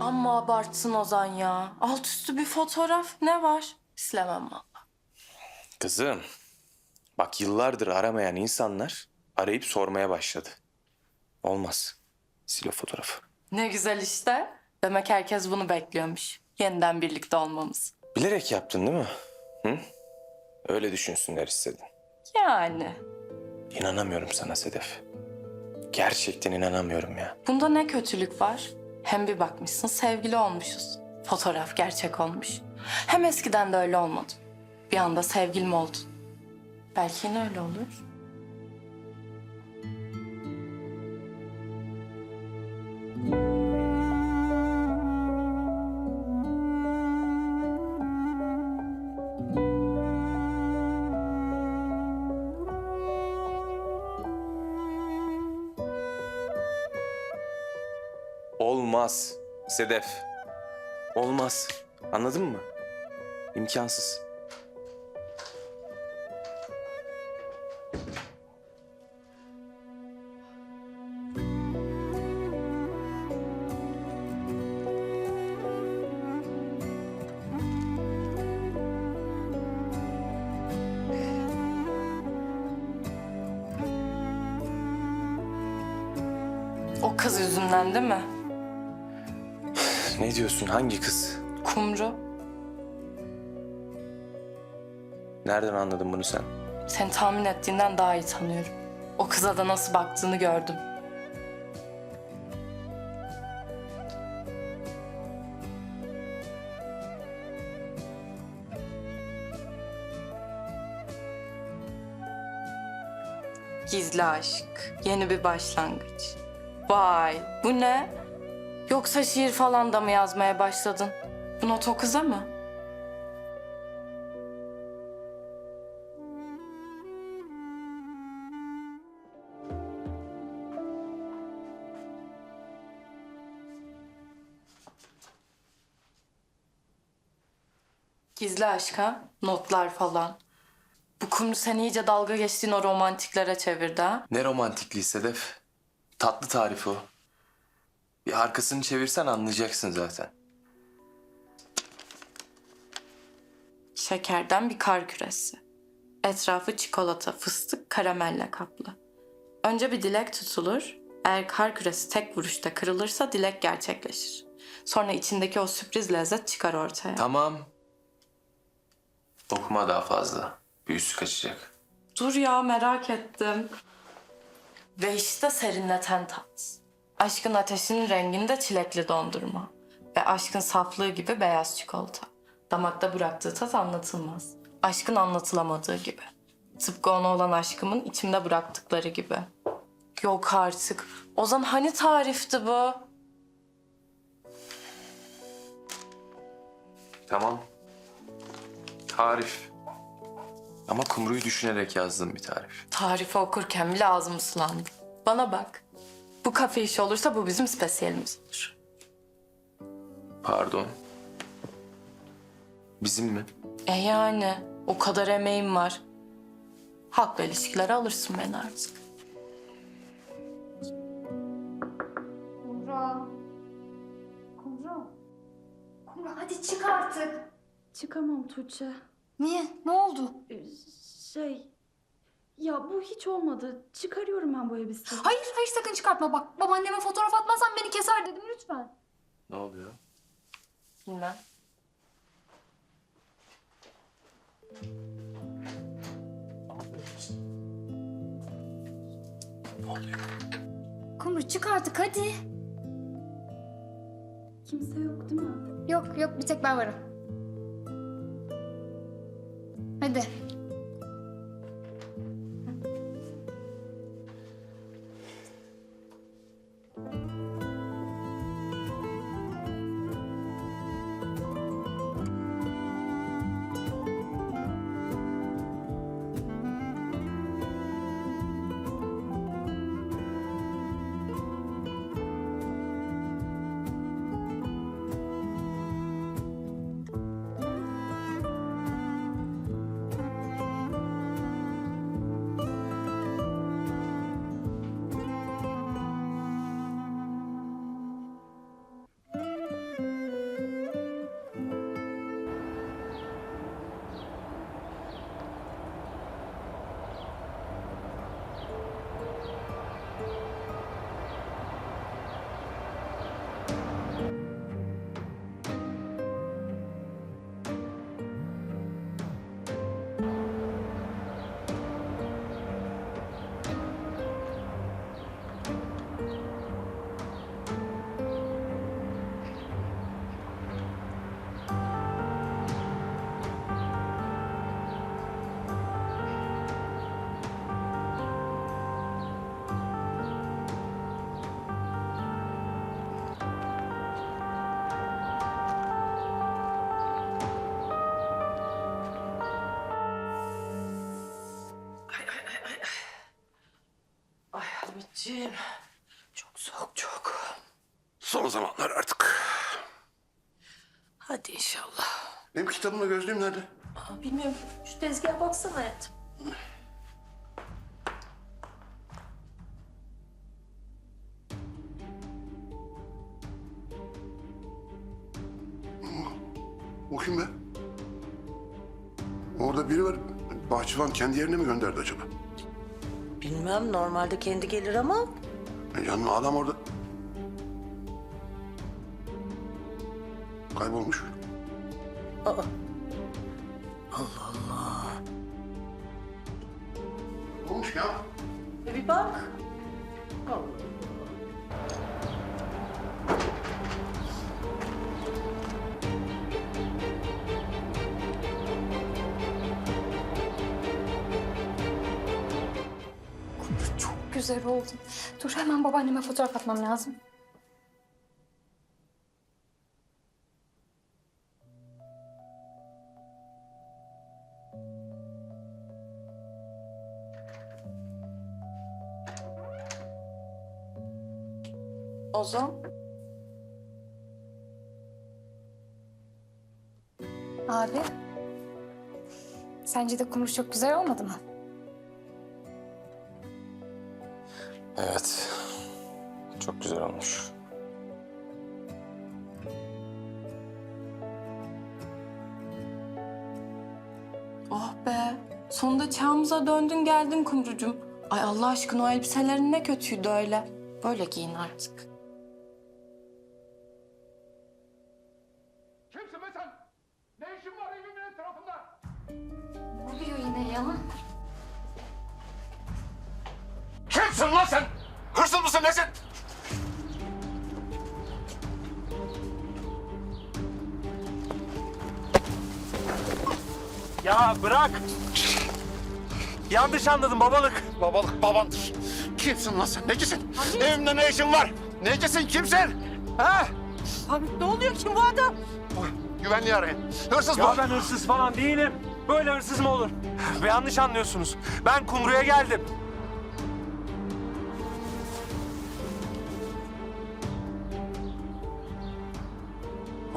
Amma abartsın Ozan ya. Alt üstü bir fotoğraf ne var? Silemem valla. Kızım, bak yıllardır aramayan insanlar arayıp sormaya başladı. Olmaz. Sil o fotoğrafı. Ne güzel işte. Demek herkes bunu bekliyormuş. Yeniden birlikte olmamız. Bilerek yaptın değil mi? Hı? Öyle düşünsünler istedin. Yani. İnanamıyorum sana Sedef. Gerçekten inanamıyorum ya. Bunda ne kötülük var? Hem bir bakmışsın sevgili olmuşuz. Fotoğraf gerçek olmuş. Hem eskiden de öyle olmadı. Bir anda sevgilim oldun. Belki yine öyle olur. Olmaz Sedef. Olmaz. Anladın mı? İmkansız. O kız yüzünden değil mi? Ne diyorsun? Hangi kız? Kumru. Nereden anladın bunu sen? Seni tahmin ettiğinden daha iyi tanıyorum. O kıza da nasıl baktığını gördüm. Gizli aşk, yeni bir başlangıç. Vay, bu ne? Yoksa şiir falan da mı yazmaya başladın? Bu not o kıza mı? Gizli aşk ha? Notlar falan. Bu kumru seni iyice dalga geçtiğin o romantiklere çevirdi ha? Ne romantikliği Sedef. Tatlı tarifi o. Bir arkasını çevirsen anlayacaksın zaten. Şekerden bir kar küresi. Etrafı çikolata, fıstık, karamelle kaplı. Önce bir dilek tutulur. Eğer kar küresi tek vuruşta kırılırsa dilek gerçekleşir. Sonra içindeki o sürpriz lezzet çıkar ortaya. Tamam. Okuma daha fazla. Büyüsü kaçacak. Dur ya merak ettim. Ve işte serinleten tat. Aşkın ateşinin renginde çilekli dondurma. Ve aşkın saflığı gibi beyaz çikolata. Damakta bıraktığı tat anlatılmaz. Aşkın anlatılamadığı gibi. Tıpkı ona olan aşkımın içimde bıraktıkları gibi. Yok artık. Ozan hani tarifti bu? Tamam. Tarif. Ama kumruyu düşünerek yazdığım bir tarif. Tarifi okurken bile ağzım sulandı. Bana bak. Bu kafe işi olursa bu bizim spesiyelimiz olur. Pardon. Bizim mi? E yani o kadar emeğim var. Halkla ilişkileri alırsın beni artık. Kumru. Kumru. Kumru hadi çık artık. Çıkamam Tuğçe. Niye? Ne oldu? Şey... Ya bu hiç olmadı. Çıkarıyorum ben bu elbiseyi. Hayır hayır sakın çıkartma bak. Babaanneme fotoğraf atmazsan beni keser dedim lütfen. Ne oluyor? Bilmem. Kumru çık artık hadi. Kimse yok değil mi? Yok yok bir tek ben varım. Anneciğim. Çok soğuk çok. Son zamanlar artık. Hadi inşallah. Benim kitabımla gözlüğüm nerede? Aa, bilmiyorum. Şu tezgaha baksana hayatım. O kim be? Orada biri var. Bahçıvan kendi yerine mi gönderdi acaba? Bilmem normalde kendi gelir ama E canım adam orada. Kaybolmuş. Aa. Allah Allah. Olmuş ya? E bir bak. Çok güzel oldu. Dur hemen babaanneme fotoğraf atmam lazım. Ozan. Abi. Sence de kumru çok güzel olmadı mı? Evet. Çok güzel olmuş. Oh be. Sonunda çağımıza döndün geldin kumrucum. Ay Allah aşkına o elbiselerin ne kötüydü öyle. Böyle giyin artık. Kimsin be sen? Ne işin var evimin etrafında? Ne oluyor yine ya? Kimsin lan sen? Hırsız mısın nesin? Ya bırak. Yanlış anladım babalık. Babalık babandır. Kimsin lan sen? Necisin? Evimde ne işin var? Necisin? Kimsin? Ha? Abi ne oluyor kim bu adam? Güvenliği arayın. Hırsız bu. Ya ben hırsız falan değilim. Böyle hırsız mı olur? Ve yanlış anlıyorsunuz. Ben kumruya geldim.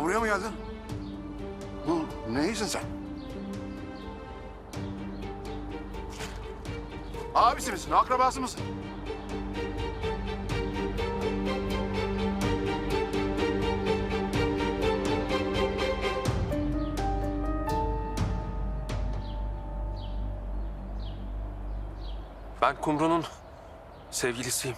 Buraya mı geldin? Bu neysin sen? Abisi misin? Akrabası mısın? Ben kumrunun sevgilisiyim.